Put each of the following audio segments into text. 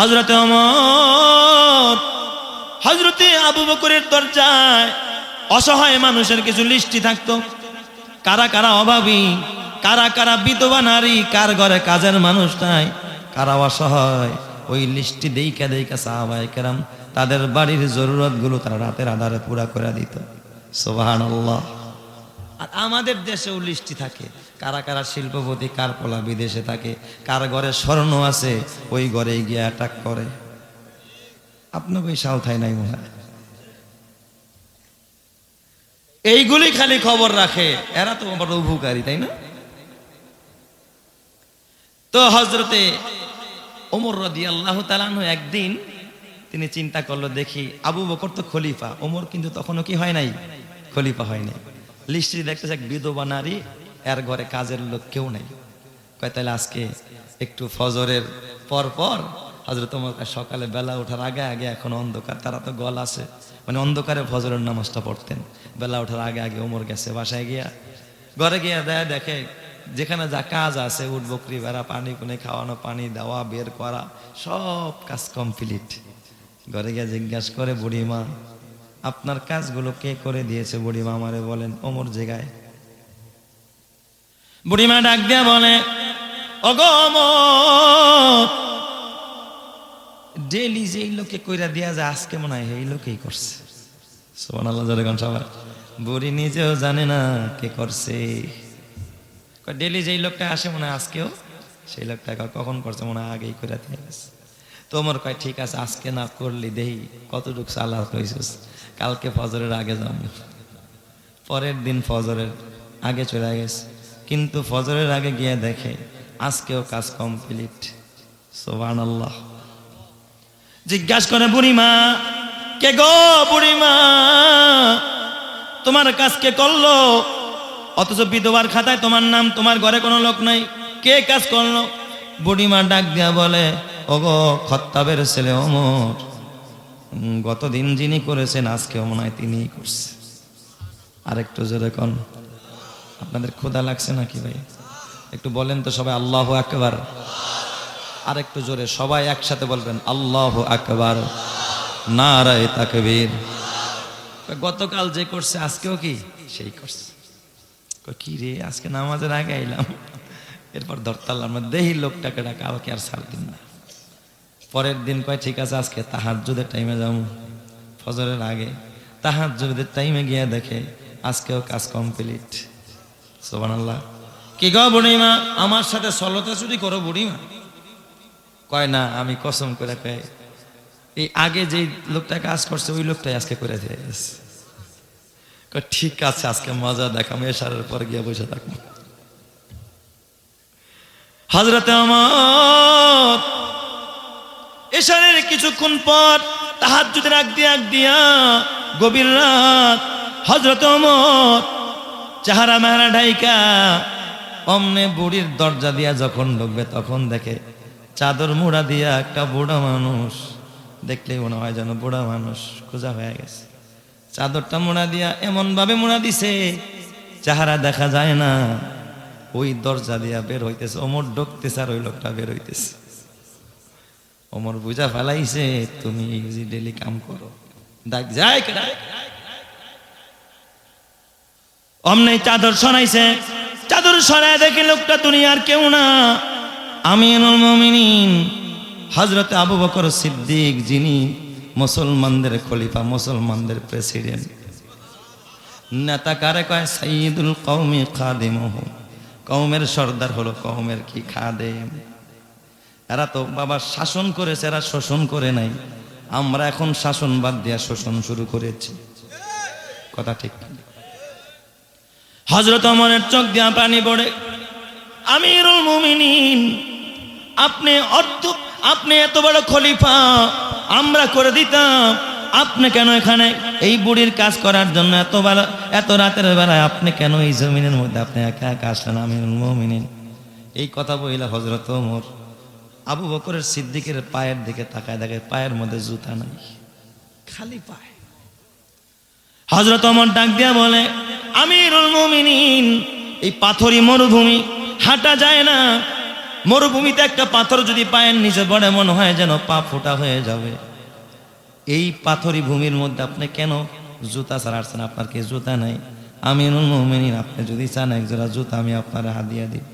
হজরতে হজরতে আবু বকরের দরজায় অসহায় মানুষের কিছু লিস্টি থাকতো। কারা কারা অভাবী, কারা কারা বিধবা নারী, কার ঘরে কাজের মানুষ নাই, কারা অসহায়, ওই লিস্টি দেইকা দেইকা সাহাবাই কেরাম তাদের বাড়ির জরুরতগুলো তারা রাতের আধারে পুরা করে দিত। সোবাহান আর আমাদের দেশেও লিস্টি থাকে। কারা কারা শিল্পপতি, কার পোলা বিদেশে থাকে, কার ঘরে স্বর্ণ আছে, ওই ঘরে গিয়ে অ্যাটাক করে। আপনাকে ওই সাউথাই নাই মনে হয়। এইগুলি খালি খবর রাখে। এরা তো বড় উপকারী, তাই না? তো হজরতে ওমর রদি আল্লাহ তালানহ একদিন তিনি চিন্তা করল, দেখি আবু বকর তো খলিফা। ওমর কিন্তু তখনও কি হয় নাই? খলিফা হয় নাই। লিস্ট্রি দেখতেছে এক বিধবা নারী এর ঘরে কাজের লোক কেউ নেই। কয় তাহলে আজকে একটু ফজরের পর পর হজরত সকালে বেলা ওঠার আগে আগে এখন অন্ধকার, তারা তো গল আছে। মানে অন্ধকারে ফজরের নামাজটা পড়তেন। বেলা ওঠার আগে আগে ওমর গেছে বাসায় গিয়া। ঘরে গিয়া দেয় দেখে যেখানে যা কাজ আছে উট বকরি বেড়া পানি, কুনে, খাওয়ানো, পানি, দেওয়া, বের করা, সব কাজ কমপ্লিট। ঘরে গিয়ে জিজ্ঞাসা করে, বুড়িমা, আপনার কাজগুলো কে করে দিয়েছে? বুড়িমা আমারে বলেন, ওমর জায়গায় বুড়িমা ডাক দিয়া বলে অগম ডেলি যে লোকে কইরা দিয়া যায়, আজকে মনে হয় এই লোকেই করছে। সোমান আল্লাহ সবার। বুড়ি নিজেও জানে না কে করছে। ডেলি যেই লোকটা আসে মনে হয় আজকেও, সেই লোকটা কখন করছে মনে হয় আগেই করে দিয়ে গেছে। তোমার কয়, ঠিক আছে, আজকে না করলি দেহি কতটুকু সালাহ হয়েছিস কালকে ফজরের আগে যাব পরের দিন ফজরের আগে চলে গেছে। কিন্তু ফজরের আগে গিয়ে দেখে, আজকেও কাজ কমপ্লিট সোবান আল্লাহ জিজ্ঞাসা করে, বুড়িমা, কে গো বুড়িমা? তোমার কাজ কে করল? অথচ বিধবার খাতায় তোমার নাম, তোমার ঘরে কোনো লোক নাই। কে কাজ করল? বুড়িমা ডাক দিয়া বলে ও ওগো, খত্তাবের ছেলে অমর। গতদিন যিনি করেছেন, আজকেও মনে হয় করছে। আরেকটু জোরে কন। আপনাদের ক্ষুধা লাগছে নাকি ভাই? একটু বলেন তো সবাই আল্লাহ আকবার। আর একটু জোরে সবাই একসাথে বলবেন, আল্লাহ আকবার। নারায় তাকবীর। গতকাল যে করছে, আজকেও কি? সেই করছে। কি রে, আজকে নামাজের আগে আইলাম। এরপর ধরতাল্লাম দেহি লোকটাকে ডাকা, আমাকে আর ছাড় দিন না। পরের দিন কয়, ঠিক আছে, আজকে তাহার যুদের টাইমে যাব ফজরের আগে তাহার যুদের টাইমে গিয়ে দেখে আজকেও কাজ কমপ্লিট সোবান কি গো বুড়িমা? আমার সাথে সলতা চুরি করো বুড়িমা? কয়, না, আমি কসম করে কয়, এই আগে যেই লোকটা কাজ করছে, ওই লোকটাই আজকে করে দিয়ে ঠিক আছে, আজকে মজা দেখাম এসারের পর গিয়ে বসে থাকব। হজরতে আমার এসারের কিছুক্ষণ পর তাহার যদি রাখ দিয়া আগ দিয়া গভীর রাত হজরত অমর চেহারা মেহারা ঢাইকা, অমনে বুড়ির দরজা দিয়া যখন ঢুকবে তখন দেখে চাদর মুড়া দিয়া একটা বুড়া মানুষ। দেখলেই মনে হয় যেন বুড়া মানুষ খোঁজা হয়ে গেছে। চাদরটা মোড়া দিয়া এমন ভাবে মোড়া দিছে, চেহারা দেখা যায় না। ওই দরজা দিয়া বের হইতেছে অমর ঢুকতেছে আর ওই লোকটা বের হইতেছে। ওমর বুঝা ফেলাইছে, তুমি ডেলি কাম করো ডাক যায়? অমনে চাদর সরাইছে। চাদর সরায় দেখে লোকটা দুনিয়ার কেউ না। মুমিনিন হজরত আবু বকর সিদ্দিক যিনি মুসলমানদের খলিফা, মুসলমানদের প্রেসিডেন্ট। নেতা কারে কয়? সাইদুল কৌমি খাদিমহ। কৌমের সর্দার হলো কৌমের কি খাদেম? এরা তো বাবা শাসন করেছে, এরা শোষণ করে নাই। আমরা এখন শাসন বাদ দিয়া শোষণ শুরু করেছি। কথা ঠিক হজরত অমরের চোখ দিয়া পানি পড়ে। আমিরুল মুমিনিন, আপনি অর্থ আপনি এত বড় খলিফা, আমরা করে দিতাম। আপনি কেন এখানে? এই বুড়ির কাজ করার জন্য এত বেলা, এত রাতের বেলায় আপনি কেন এই জমিনের মধ্যে আপনি একা একা আসলেন আমিরুল মুমিনিন? এই কথা বইলা হজরত ওমর আবু বকরের সিদ্দিকের পায়ের দিকে তাকায় দেখে পায়ের মধ্যে জুতা নাই। খালি পায়। হজরত অমর ডাক দিয়া বলে, আমিরুল মুমিনিন, এই পাথরি মরুভূমি, হাঁটা যায় না। মরুভূমিতে একটা পাথর যদি পায়ের নিচে পড়ে, মনে হয় যেন পা ফোটা হয়ে যাবে। এই পাথরি ভূমির মধ্যে আপনি কেন জুতা ছাড়া আসছেন? আপনার কি জুতা নাই? আমিনুল মোমিনিন, আপনি যদি চান এক জোড়া জুতা, আমি আপনার হাত দিয়ে দিই।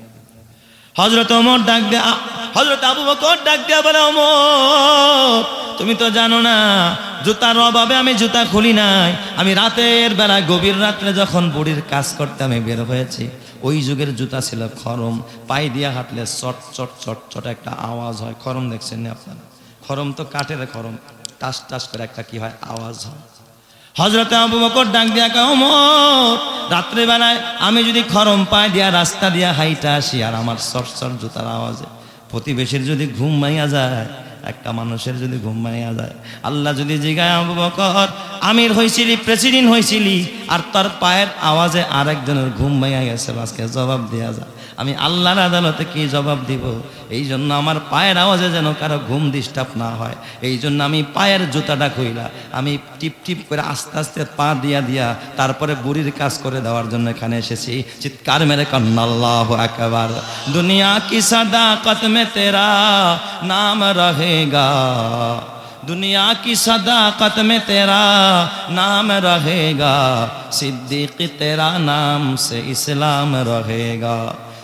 হজরত অমর ডাক দে হজরত আবু বকর ডাক দিয়া বলে, ওমর, তুমি তো জানো না, জুতার অভাবে আমি জুতা খুলি নাই। আমি রাতের বেলা গভীর রাত্রে যখন বুড়ির কাজ করতে আমি বের হয়েছি, ওই যুগের জুতা ছিল খরম। পাই দিয়া হাঁটলে চট চট চট চট একটা আওয়াজ হয়। খরম দেখছেন না আপনারা? খরম তো কাঠের খরম। টাস টাস করে একটা কি হয়? আওয়াজ হয়। হজরত আবু বকর ডাক দিয়া কয়, ওমর, রাত্রেবেলায় আমি যদি খরম পায় দিয়া, রাস্তা দিয়া হাইটা আসি, আর আমার সরসর জুতার আওয়াজে প্রতিবেশীর যদি ঘুম মাইয়া যায়, একটা মানুষের যদি ঘুম মাইয়া যায়, আল্লাহ যদি জিগায়, আবু বকর, আমির হয়েছিলি প্রেসিডেন্ট হয়েছিলি আর তার পায়ের আওয়াজে আরেকজনের ঘুম মাইয়া গেছে আজকে জবাব দেয়া যায় আমি আল্লাহর আদালতে কি জবাব দিব? এই জন্য আমার পায়ের আওয়াজে যেন কারও ঘুম ডিস্টার্ব না হয়। এই জন্য আমি পায়ের জুতাটা খুইলা। আমি টিপ টিপ করে আস্তে আস্তে পা দিয়া দিয়া তারপরে বুড়ির কাজ করে দেওয়ার জন্য এখানে এসেছি। চিৎকার মেরে কন্নাল্লাহ একেবার দুনিয়া কি সাদা কতমে তেরা নাম রহেগা? দুনিয়া কি صداقت মে তেরা নাম রহেগা? گا তেরা নাম সে ইসলাম রহেগা।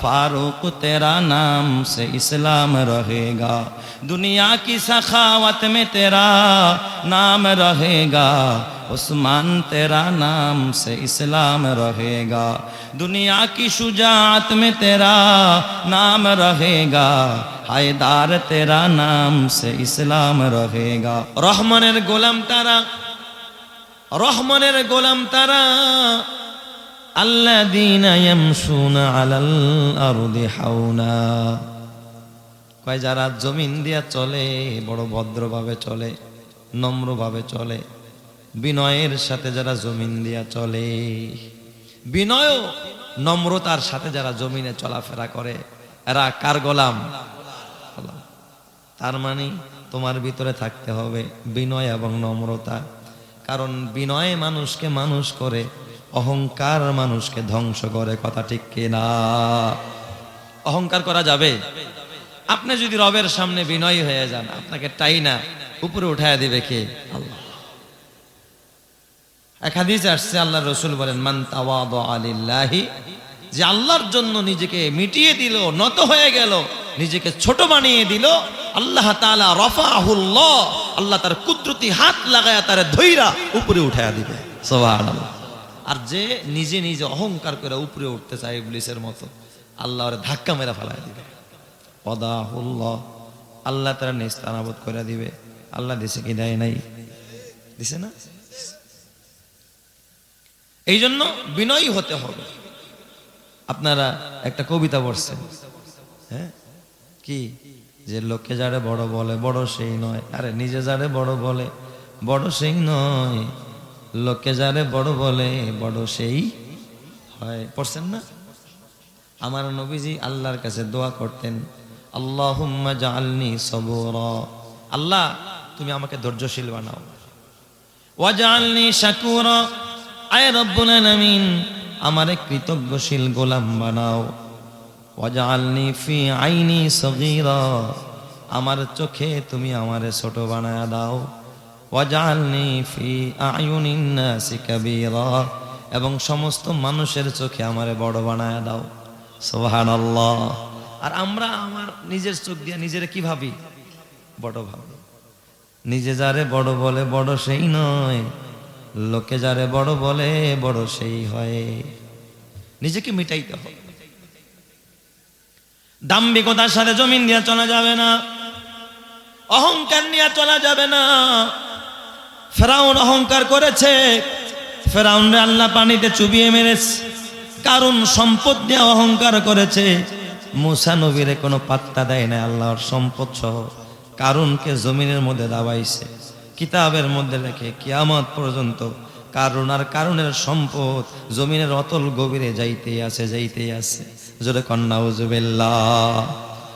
فاروق تیرا نام سے اسلام رہے گا۔ دنیا کی سخاوت میں تیرا نام رہے گا۔ عثمان تیرا نام سے اسلام رہے گا۔ دنیا کی شجاعت میں تیرا نام رہے گا۔ حیدار تیرا نام سے اسلام رہے گا۔ رحمن গোলাম তারা رحمن গোলাম তারা হাওনা কয়, যারা জমিন দিয়া চলে, বড় ভদ্রভাবে চলে, নম্রভাবে চলে, বিনয়ের সাথে যারা জমিন দিয়া চলে বিনয় নম্রতার সাথে যারা জমিনে চলাফেরা করে, এরা কার গোলাম। তার মানে তোমার ভিতরে থাকতে হবে বিনয় এবং নম্রতা। কারণ বিনয় মানুষকে মানুষ করে অহংকার মানুষকে ধ্বংস করে, কথা ঠিক কিনা? অহংকার করা যাবে? আপনি যদি রবের সামনে বিনয় হয়ে যান, আপনাকে টাই না উপরে উঠায় দিবে কে? আল্লাহ। এক হাদিসে আসছে আল্লাহ রসুল বলেন, মান তাওয়াদ আলিল্লাহি যে আল্লাহর জন্য নিজেকে মিটিয়ে দিল, নত হয়ে গেল, নিজেকে ছোট বানিয়ে দিল, আল্লাহ তাআলা রফাহুল্লাহ, আল্লাহ তার কুদরতি হাত লাগায়া তার ধৈরা উপরে উঠায় দিবে। সুবহানাল্লাহ। আর যে নিজে নিজে অহংকার করে উপরে উঠতে চায় ইবলিসের মতো আল্লাহ ওরে ধাক্কা মেরা ফেলায় দিবে। পদাহুল্লাহ আল্লাহ তারা নিস্তানাবোধ করে দিবে। আল্লাহ দিছে কি দেয় নাই? দিছে না? এই জন্য বিনয়ী হতে হবে। আপনারা একটা কবিতা পড়ছেন। হ্যাঁ? কি? যে লোকে যারে বড় বলে, বড় সেই নয়। আরে নিজে যারে বড় বলে, বড় সেই নয়। লোকে যারে বড় বলে, বড় সেই হয়। পড়ছেন না? আমার নবীজি আল্লাহর কাছে দোয়া করতেন, আল্লাহুম্মা জাআলনি সবুরা। আল্লাহ, তুমি আমাকে ধৈর্যশীল বানাও। ওয়াজআলনি শাকুরা। আয় রব্বুল আমারে কৃতজ্ঞশীল গোলাম বানাও। ওয়াজআলনি ফি আইনি সগীরা। আমার চোখে তুমি আমারে ছোট বানায়া দাও। ওয়াজআলনি ফি আয়ুনিন নাসি কাবীরা। এবং সমস্ত মানুষের চোখে আমারে বড় বানায়া দাও। সুবহানাল্লাহ। আর আমরা আমার নিজের চোখ দিয়ে নিজের কি ভাবি? বড় ভাবি। নিজে যারে বড় বলে বড় সেই নয়। লোকে যারে বড় বলে বড় সেই হয়। নিজেকে মিটাইতে হবে। দাম্ভিকতার সাথে জমিন দিয়ে চলা যাবে না। অহংকার নিয়ে চলা যাবে না। ফেরাউন অহংকার করেছে। ফেরাউন আল্লাহ পানিতে চুবিয়ে মেরেছে। কারণ সম্পদ দিয়ে অহংকার করেছে। মুসা নবীরে কোনো পাত্তা দেয় না আল্লাহর সম্পদ সহ। কারণকে জমিনের মধ্যে দাবাইছে, কিতাবের মধ্যে লেখে কিয়ামত পর্যন্ত কারণ আর কারণের সম্পদ জমিনের অতল গভীরে যাইতে আছে যাইতে আছে। জোরে কন্যা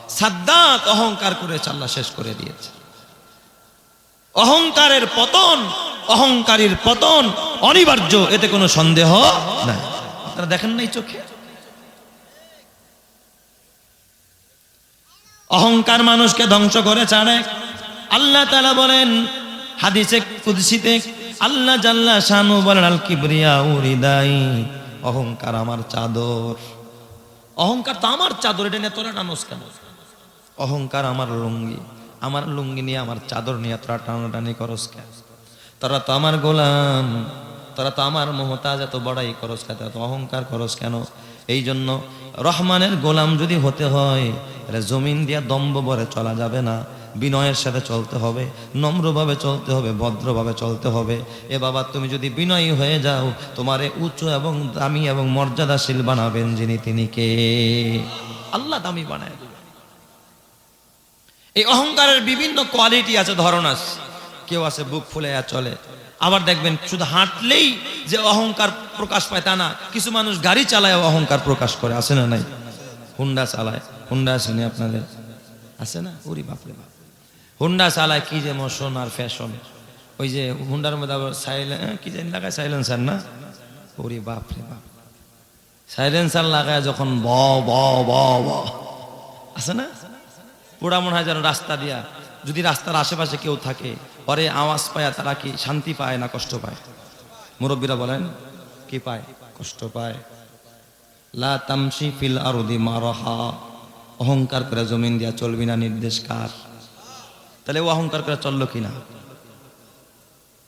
সাদ্দাত অহংকার করে চাল্লা শেষ করে দিয়েছে। অহংকারের পতন, অহংকারীর পতন, অনিবার্য, এতে কোনো সন্দেহ নাই। আপনারা দেখেন নাই চোখে? অহংকার মানুষকে ধ্বংস করে ছাড়ে। আল্লাহ তালা বলেন, হাদিসে, কুদসিতে, আল্লাহ জাল্লা শানু বলেন, আল কিবরিয়া উরিদাই, অহংকার আমার চাদর। অহংকার তো আমার চাদর, এটা নিয়ে তোরা কেন? অহংকার আমার লুঙ্গি। আমার লুঙ্গি নিয়ে, আমার চাদর নিয়ে তোরা টানাটানি করস কে? তোরা তো আমার গোলাম, তোরা তো আমার মমতাজ এত বড়াই করস কেন এত অহংকার করস কেন? এই জন্য রহমানের গোলাম যদি হতে হয়, তাহলে জমিন দিয়া দম্ব বরে চলা যাবে না। বিনয়ের সাথে চলতে হবে, নম্রভাবে চলতে হবে, ভদ্রভাবে চলতে হবে। এ বাবা, তুমি যদি বিনয়ী হয়ে যাও, তোমারে উঁচু এবং দামি এবং মর্যাদাশীল বানাবেন যিনি তিনি কে? আল্লাহ দামি বানায়। এই অহংকারের বিভিন্ন কোয়ালিটি আছে ধরন আছে। কেউ আছে বুক ফুলে চলে। আবার দেখবেন শুধু হাঁটলেই যে অহংকার প্রকাশ পায় তা না, কিছু মানুষ গাড়ি চালায় অহংকার প্রকাশ করে, আছে না নাই? হুন্ডা চালায়। হুন্ডা আসেনি আপনাদের? আছে না? ওরি বাপরে বাপ। হুন্ডা চালায় কি যে মোশন আর ফ্যাশন ওই যে হুন্ডার মধ্যে আবার সাইলেন কি জানি লাগায় সাইলেন্সার না? ওরি বাপরে বাপ। সাইলেন্সার লাগায় যখন ব ব ব। আছে না? পুরা মনে হয় যেন রাস্তা দিয়া যদি রাস্তার আশেপাশে কেউ থাকে, পরে আওয়াজ পায় তারা কি শান্তি পায় না কষ্ট পায়? মুরব্বীরা বলেন, কি পায়? কষ্ট পায়। লা তামসি ফিল আরদি মারহা। অহংকার করে জমিন দিয়া চলবি না, নির্দেশ কার? তাহলে ও অহংকার করে চলল কিনা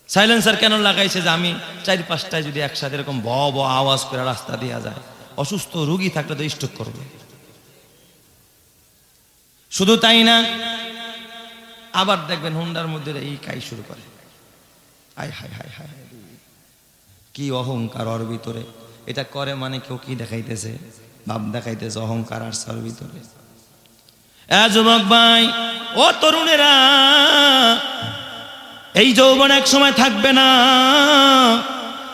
সাইলেন্সার কেন লাগাইছে যে আমি চার পাঁচটায় যদি একসাথে এরকম ব ব আওয়াজ করে রাস্তা দিয়া যায়? অসুস্থ রুগী থাকলে তো স্ট্রোক করবে। শুধু তাই না, আবার দেখবেন হুন্ডার মধ্যে এই কাই শুরু করে। আয়, হায় হায় হায় কি অহংকার ওর ভিতরে। এটা করে মানে কেউ কি দেখাইতেছে? ভাব দেখাইতেছে অহংকার আর সর ভিতরে। যুবক ভাই, ও তরুণেরা, এই যৌবন এক সময় থাকবে না।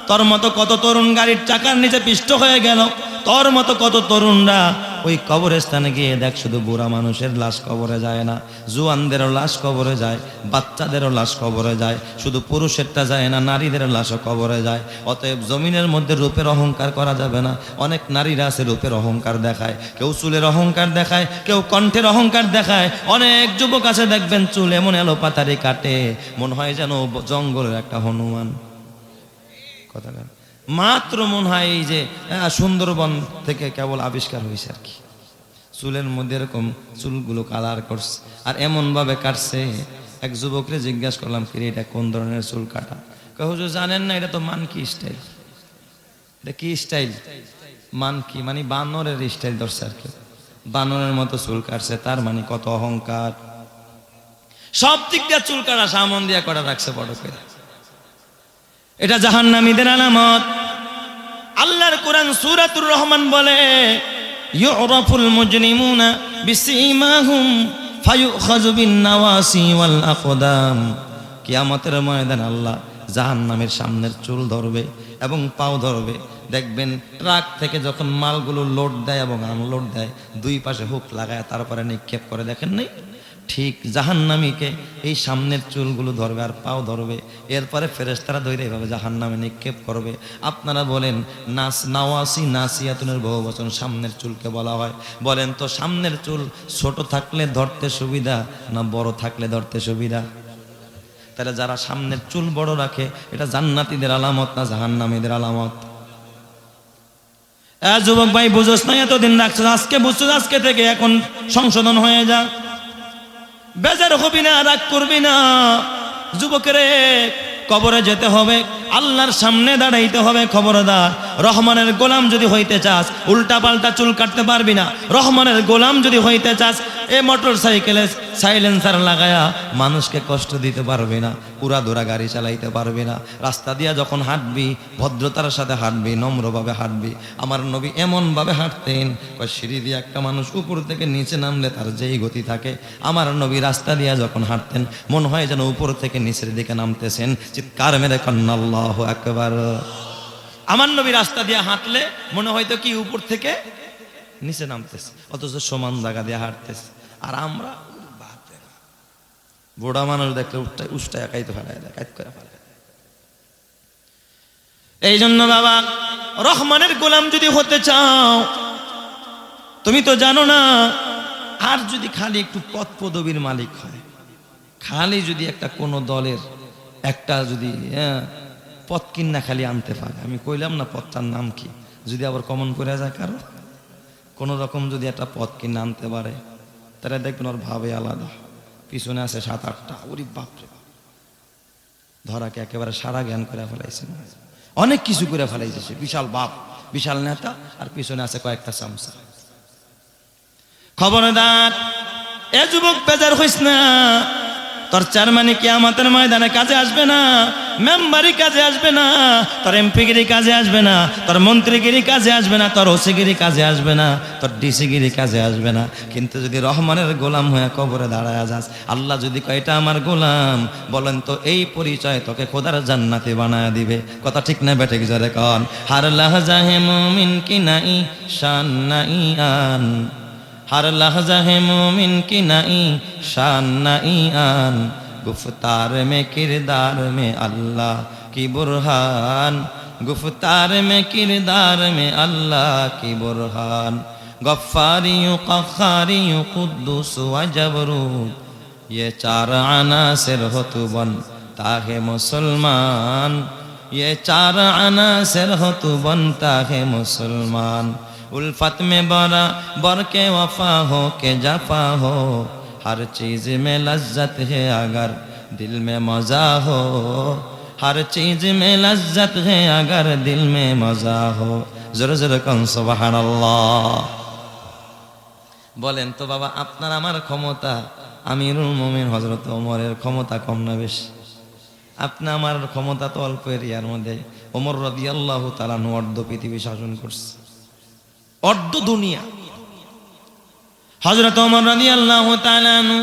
তোর মতো কত তরুণ গাড়ির চাকার নিচে পিষ্ট হয়ে গেল। তোর মতো কত তরুণরা ওই কবরস্থানে গিয়ে দেখ, শুধু বুড়া মানুষের লাশ কবরে যায় না, জুয়ানদেরও লাশ কবরে যায়, বাচ্চাদেরও লাশ কবরে যায়, শুধু পুরুষেরটা যায় না, নারীদের লাশও কবরে যায়। অতএব জমিনের মধ্যে রূপের অহংকার করা যাবে না। অনেক নারীরা আছে রূপের অহংকার দেখায়, কেউ চুলের অহংকার দেখায়, কেউ কণ্ঠের অহংকার দেখায়। অনেক যুবক আছে, দেখবেন চুল এমন এলো পাতারি কাটে, মনে হয় যেন জঙ্গলের একটা হনুমান। কথা। মাত্র মনে হয় এই যে সুন্দরবন থেকে কেবল আবিষ্কার হয়েছে আর কি। চুলের মধ্যে এরকম চুলগুলো কালার করছে। আর এমন ভাবে কাটছে, এক যুবকরে জিজ্ঞাসা করলাম কি এটা কোন ধরনের চুল কাটা? কহ জানেন না, এটা তো মানকি স্টাইল এটা কি স্টাইল মানকি মানে বানরের স্টাইল ধরছে আর কি। বানরের মতো চুল কাটছে, তার মানে কত অহংকার। সব দিক দিয়ে চুল কাটা সামন দিয়া করা রাখছে বড় করে। এটা জাহান্নামীদের আলামত। আল্লাহর কোরআন সুরাতুর রহমান বলে, ইউরাফুল মুজরিমুনা বিসীমাহুম ফায়ুখাযু বিন নাওয়াসি ওয়াল আকদাম কিয়ামতের ময়দান আল্লাহ জাহান্নামের সামনের চুল ধরবে এবং পাও ধরবে। দেখবেন ট্রাক থেকে যখন মালগুলো লোড দেয় এবং আনলোড দেয়, দুই পাশে হুক লাগায় তারপরে নিক্ষেপ করে, দেখেন নাই? ঠিক জাহান্নামীকে এই সামনের চুলগুলো ধরবে আর পাও ধরবে। এরপরে ফেরেশতারা ধরে এভাবে জাহান্নামে নিক্ষেপ করবে। আপনারা বলেন, নাস নাওয়াসি নাসিয়াতুনের বহু বচন সামনের চুলকে বলা হয়। বলেন, তো সামনের চুল ছোট থাকলে ধরতে সুবিধা না বড় থাকলে ধরতে সুবিধা? তাহলে যারা সামনের চুল বড় রাখে, এটা জান্নাতীদের আলামত না জাহান্নামীদের আলামত? যুবক ভাই, বুঝোস না, এতদিন রাখছো, আজকে বুঝছ, আজকে থেকে এখন সংশোধন হয়ে যা বেজার হবি না, রাগ করবি না। যুবকেরে কবরে যেতে হবে, আল্লাহর সামনে দাঁড়াইতে হবে খবরদার। রহমানের গোলাম যদি হইতে চাস উল্টা পাল্টা চুল কাটতে পারবি না। রহমানের গোলাম যদি হইতে চাস এ মোটর সাইকেলে সাইলেন্সার লাগায়া মানুষকে কষ্ট দিতে পারবে না পুরা দোরা গাড়ি চালাইতে পারবে না। রাস্তা দিয়া যখন হাঁটবি, ভদ্রতার সাথে হাঁটবি, নম্রভাবে হাঁটবি। আমার নবী এমনভাবে হাঁটতেন সিঁড়ি দিয়ে একটা মানুষ উপর থেকে নিচে নামলে তার যেই গতি থাকে। আমার নবী রাস্তা দিয়া যখন হাঁটতেন, মনে হয় যেন উপর থেকে নিচের দিকে নামতেছেন। চিৎকার মেরে কন্নাল্লাহ একবার আমার নবী রাস্তা দিয়ে হাঁটলে মনে হয়তো কি উপর থেকে নিচে নামতেছে, অথচ সমান জায়গা দিয়ে হাঁটতেছে। আর আমরা বাপ। বুড়া মানুষ দেখলে উঠটা উষ্টা একাই তো ফেলায় দেয় কাজ করে ফেলায় এই জন্য বাবা রহমানের গোলাম যদি হতে চাও তুমি তো জানো না আর যদি খালি একটু পদ পদবীর মালিক হয় খালি যদি একটা কোনো দলের একটা যদি হ্যাঁ, পদ কিন্না খালি আনতে পারে। আমি কইলাম না পথটার নাম কি? যদি আবার কমন করে যায় কারও? কোনো রকম যদি একটা পথ কিনে আনতে পারে। তাহলে দেখবেন ওর ভাবে আলাদা। পিছনে আছে সাত, আটটা। ওরি বাপরে বাপ। ধরাকে একেবারে সারা জ্ঞান করে ফেলাইছে অনেক কিছু করে ফেলাইছে বিশাল বাপ, বিশাল নেতা, আর পিছনে আছে কয়েকটা চামচা খবরদার, এ যুবক বেজার হইস না। তোর চার কি আমাদের ময়দানে কাজে আসবে না মেম্বারি কাজে আসবে না, তোর এমপিগিরি কাজে আসবে না, তোর মন্ত্রীগিরি কাজে আসবে না, তোর ওসিগিরি কাজে আসবে না, তোর ডিসিগিরি কাজে আসবে না। কিন্তু যদি রহমানের গোলাম হয়ে কবরে দাঁড়ায় যাস, আল্লাহ যদি কয়টা আমার গোলাম, বলেন তো এই পরিচয় তোকে খোদার জান্নাতে বানায় দিবে। কথা ঠিক না বেটে জরে কন। হার লাহজাহে মুমিন কি নাই, শান নাই আন। ہر لحظہ ہے مومن کی نئی شان، نئی آن۔ گفتار میں کردار میں اللہ کی برہان۔ گفتار میں کردار میں اللہ کی برہان۔ غفاریوں قخاریوں قدس و جبروت۔ یہ چار عناصر ہو تو بنتا ہے مسلمان۔ یہ چار عناصر ہو تو بنتا ہے مسلمان۔ उल्फत में बरा बर के वफा हो के जफा हो हर चीज में लज्जत है अगर दिल में मजा हो हर चीज में लज्जत है अगर दिल में मजा हो জোরে জোরে কন সুবহানাল্লাহ বলেন তো বাবা আপনার আমার ক্ষমতা আমিরুল মুমিন হযরত ওমরের ক্ষমতা কম না বেশি আপনি আমার ক্ষমতা তো অল্প এরিয়ার মধ্যে ওমর রাদিয়াল্লাহু তাআলা অর্ধ পৃথিবী শাসন করছে অর্ধ দুনিয়া। হজরত রাদিয়াল্লাহু তাআলা আনহু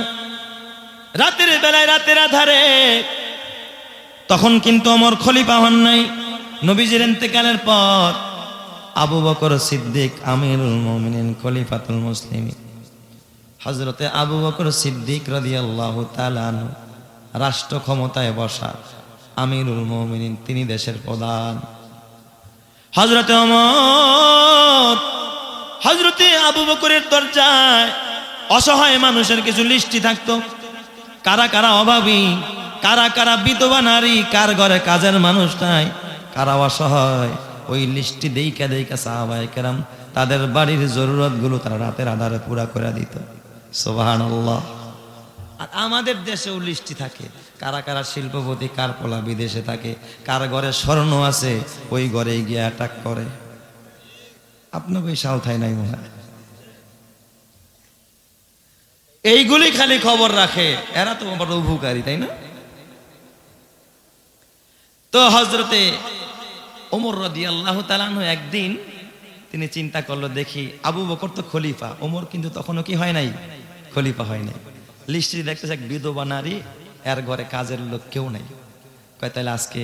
রাতের বেলায় রাতের আধারে তখন কিন্তু অমর খলিফা হন নাই। নবীজির ইন্তেকালের পর আবু বকর সিদ্দিক, আমিরুল মুমিনিন, খলিফাতুল মুসলিম হজরতে আবু বকর সিদ্দিক রাদিয়াল্লাহু তাআলা আনহু রাষ্ট্র ক্ষমতায় বসা আমিরুল মুমিনিন, তিনি দেশের প্রধান। হজরতে অমর হজরতে আবু বকরের দরজায় অসহায় মানুষের কিছু লিস্টি থাকতো। কারা কারা অভাবী, কারা কারা বিধবা নারী, কার ঘরে কাজের মানুষ নাই, কারা অসহায়, ওই লিস্টি দেইকা দেইকা সাহাবাই কেরাম তাদের বাড়ির জরুরতগুলো তারা রাতের আধারে পুরা করে দিত। সোবাহান আর আমাদের দেশেও লিস্টি থাকে। কারা কারা শিল্পপতি, কার পোলা বিদেশে থাকে, কার ঘরে স্বর্ণ আছে, ওই ঘরে গিয়ে অ্যাটাক করে। আপনাকে সাউথায় নাই মনে এইগুলি খালি খবর রাখে। এরা তো বড় উপকারী, তাই না? তো হজরতে ওমর রদি আল্লাহ তালানহ একদিন তিনি চিন্তা করল, দেখি আবু বকর তো খলিফা। ওমর কিন্তু তখনও কি হয় নাই? খলিফা হয় নাই। লিস্ট্রি দেখতেছে এক বিধবা নারী, এর ঘরে কাজের লোক কেউ নাই। কয়, তাহলে আজকে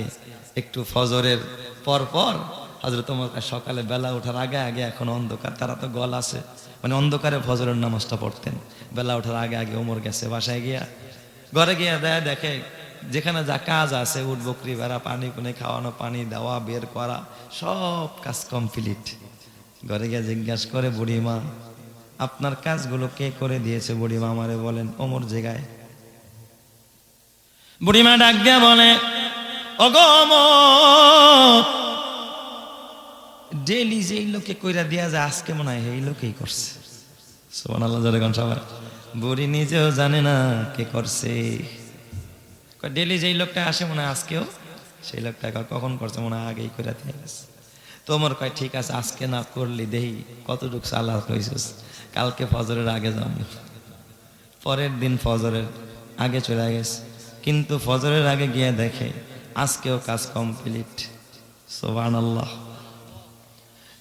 একটু ফজরের পর পর হজরত সকালে বেলা ওঠার আগে আগে এখন অন্ধকার, তারা তো গল আছে। মানে অন্ধকারে ফজরের নামাজটা পড়তেন। বেলা ওঠার আগে আগে ওমর গেছে বাসায় গিয়া। ঘরে গিয়া দেয় দেখে যেখানে যা কাজ আছে, উঠ, বকরি বেড়া পানি পুনি খাওয়ানো, পানি দেওয়া, বের করা, সব কাজ কমপ্লিট। ঘরে গিয়ে জিজ্ঞাসা করে, বুড়িমা, আপনার কাজগুলো কে করে দিয়েছে? বুড়িমা আমারে বলেন, ওমর জায়গায় বুড়িমা ডাক দিয়া বলে, ওগো ওমর ডেলি যেই লোকে কইরা দিয়া যায়, আজকে মনে হয় এই লোকেই করছে। সোমান আল্লাহ জনগণ সবার। বুড়ি নিজেও জানে না কে করছে। ডেলি যেই লোকটা আসে মনে হয় আজকেও, সেই লোকটা কখন করছে মনে হয় আগেই করে দিয়ে গেছে। তোমার কয়, ঠিক আছে, আজকে না করলি দেহি কতটুকু সালাহ কইছিস কালকে ফজরের আগে যাব পরের দিন ফজরের আগে চলে গেছে। কিন্তু ফজরের আগে গিয়ে দেখে, আজকেও কাজ কমপ্লিট। সোবান আল্লাহ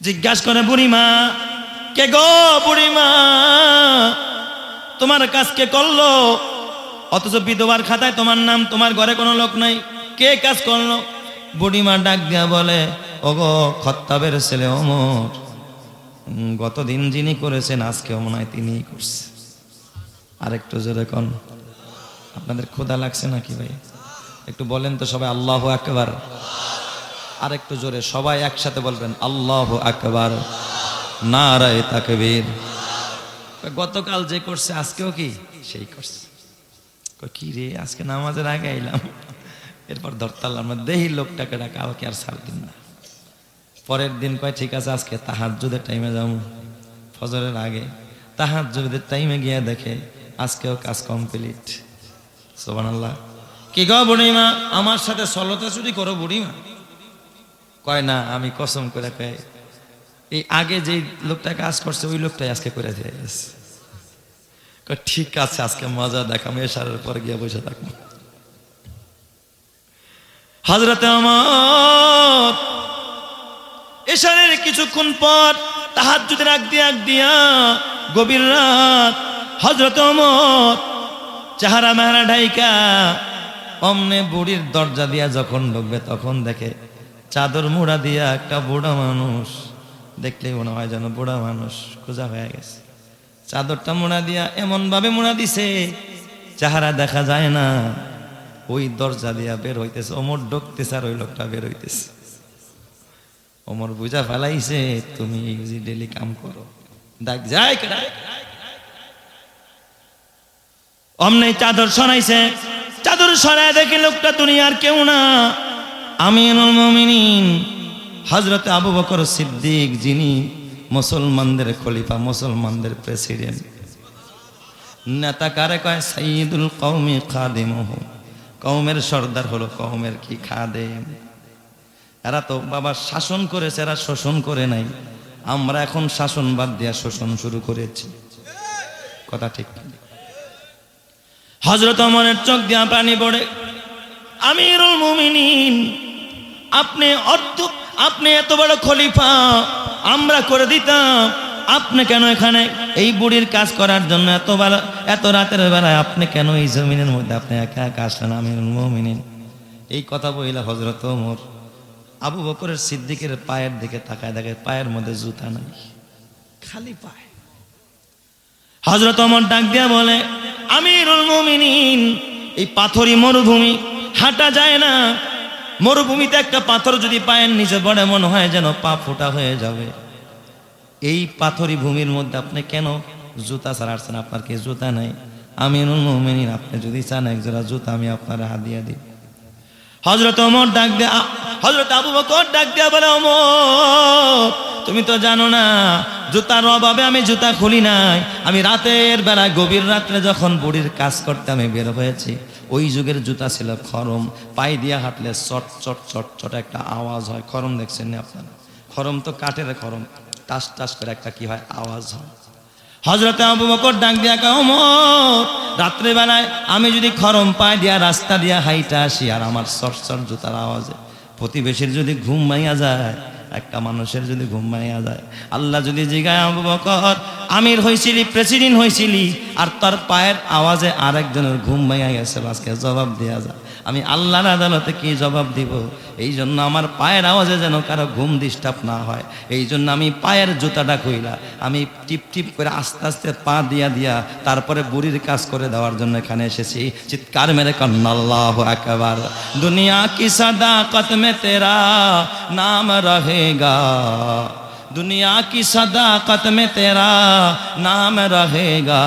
জিজ্ঞাসা করে, বুড়িমা, কে গো বুড়িমা? তোমার কাজ কে করল? অথচ বিধবার খাতায় তোমার নাম, তোমার ঘরে কোনো লোক নাই। কে কাজ করল? বুড়িমা ডাক দিয়া বলে ও ওগো খত্তাবের ছেলে অমর। গতদিন যিনি করেছেন আজকে মনে হয় তিনিই করছে। আরেকটু জোরে কন, আপনাদের ক্ষুধা লাগছে নাকি ভাই? একটু বলেন তো সবাই, আল্লাহ একবার আর একটু জোরে সবাই একসাথে বলবেন, আল্লাহ আকবার। নারায় তাকবীর। গতকাল যে করছে, আজকেও কি? সেই করছে। কি রে, আজকে নামাজের আগে আইলাম। এরপর ধরতাল্লাম দেহি লোকটাকে ডাকা কালকে আর ছাড় দিন না? পরের দিন কয়, ঠিক আছে, আজকে তাহার যুদের টাইমে যাব। ফজরের আগে তাহার যুদের টাইমে গিয়ে দেখে, আজকেও কাজ কমপ্লিট সোবান আল্লাহ কি গো বুড়িমা, আমার সাথে সলতা চুরি করো বুড়িমা। কয়, না, আমি কসম করে কয়, এই আগে যে লোকটা কাজ করছে, ওই লোকটাই আজকে করে দিয়ে গেছে। ঠিক আছে, আজকে মজা দেখাম এসারের পর গিয়ে বসে থাকব। হাজরতে আমার এসারের কিছুক্ষণ পর তাহার যদি রাগ দিয়া আগ দিয়া গভীর রাত হজরত অমর চেহারা মেহারা ঢাইকা, অমনে বুড়ির দরজা দিয়া যখন ঢুকবে তখন দেখে চাদর মুড়া দিয়া একটা বুড়া মানুষ দেখলেই মনে হয় যেন বুড়া মানুষ খোঁজা হয়ে গেছে। চাদরটা মোড়া দিয়া এমন ভাবে মোড়া দিছে, চেহারা দেখা যায় না। ওই দরজা দিয়া বের হইতেছে অমর ঢুকতেছে আর ওই লোকটা বের হইতেছে। অমর বুঝা ফেলাইছে, তুমি ডেলি কাম করো দেখ যায়? অমনে চাদর সরাইছে, চাদর সরায় দেখে লোকটা দুনিয়ার কেউ না। আমিনুল মুমিনিন হজরত আবু বকর সিদ্দিক যিনি মুসলমানদের খলিফা, মুসলমানদের প্রেসিডেন্ট। নেতা কারে কয়? সাইদুল কৌমি খাদিমহ। কৌমের সর্দার হলো কৌমের কি খাদেম। এরা তো বাবা শাসন করেছে, এরা শোষণ করে নাই। আমরা এখন শাসন বাদ দিয়া শোষণ শুরু করেছি। কথা ঠিক হজরত অমরের চোখ দিয়া পানি পড়ে। আমিরুল মুমিনিন আপনি অর্থ আপনি এত বড় খলিফা, আমরা করে দিতাম। আপনি কেন এখানে? এই বুড়ির কাজ করার জন্য এত বেলা, এত রাতের বেলায় আপনি কেন এই জমিনের মধ্যে আপনি একা একা আসলেন, আমিরুল মুমিনিন? এই কথা বইলা হজরত ওমর আবু বকরের সিদ্দিকের পায়ের দিকে তাকায়, দেখে পায়ের মধ্যে জুতা নাই। খালি পায়। হজরত অমর ডাক দিয়া বলে, আমিরুল মুমিনিন, এই পাথরি মরুভূমি হাঁটা যায় না মরুভূমিতে একটা পাথর যদি পায়ের নিচে পড়ে, মনে হয় যেন পা ফোটা হয়ে যাবে। এই পাথরি ভূমির মধ্যে আপনি কেন জুতা ছাড়াচ্ছেন আপনার কি জুতা নাই? আমিরুল মুমিনিন, আপনি যদি চান এক জোড়া জুতা, আমি আপনার হাত দিয়ে দিই। হজরত অমর ডাক দে হজরত আবু বকর ডাক দেয়া বলে অমর তুমি তো জানো না, জুতার অভাবে আমি জুতা খুলি নাই। আমি রাতের বেলা গভীর রাত্রে যখন বুড়ির কাজ করতে আমি বের হয়েছি ওই যুগের জুতা ছিল খরম। পাই দিয়া হাঁটলে চট চট চট চট একটা আওয়াজ হয়। খরম দেখছেন না আপনারা? খরম তো কাঠের খরম। টাস টাস করে একটা কি হয়? আওয়াজ হয়। হজরতে আবু বকর ডাক দিয়া ওমর রাত্রে বেলায় আমি যদি খরম পায় দিয়া, রাস্তা দিয়া হাইটা আসি, আর আমার সর সর জুতার আওয়াজে। প্রতিবেশীর যদি ঘুম মাইয়া যায় একটা মানুষের যদি ঘুম ভাঙিয়া যায়। আল্লাহ যদি জিগায়, আবু বকর, আমির হয়েছিলি প্রেসিডেন্ট হয়েছিলি আর তার পায়ের আওয়াজে আরেকজনের ঘুম ভাঙিয়া গেছে আজকে জবাব দেওয়া যায়। আমি আল্লাহর আদালতে কি জবাব দিব এই জন্য আমার পায়ের আওয়াজে যেন কারো ঘুম ডিস্টার্ব না হয় এই জন্য আমি পায়ের জুতাটা কইলা আমি টিপ টিপ করে আস্তে আস্তে পা দিয়া দিয়া তারপরে বুড়ির কাজ করে দেওয়ার জন্য এখানে এসেছি চিৎকার মেরে কন্নাল্লাহ একবার দুনিয়া কি সাদাকত মে তেরা নাম রহেগা दुनिया की सदाकत में तेरा नाम रहेगा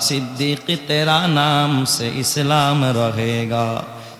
सिद्दीक तेरा नाम से इस्लाम रहेगा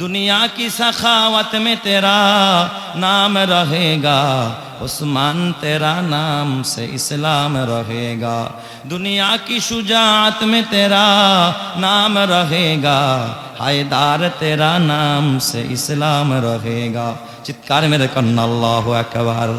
دنیا کی سخاوت میں تیرا نام رہے گا، عثمان تیرا نام سے اسلام رہے گا۔ دنیا کی شجاعت میں تیرا نام رہے گا، حیدار تیرا نام سے اسلام رہے گا۔ چتکار میرے کن، اللہ اکبر۔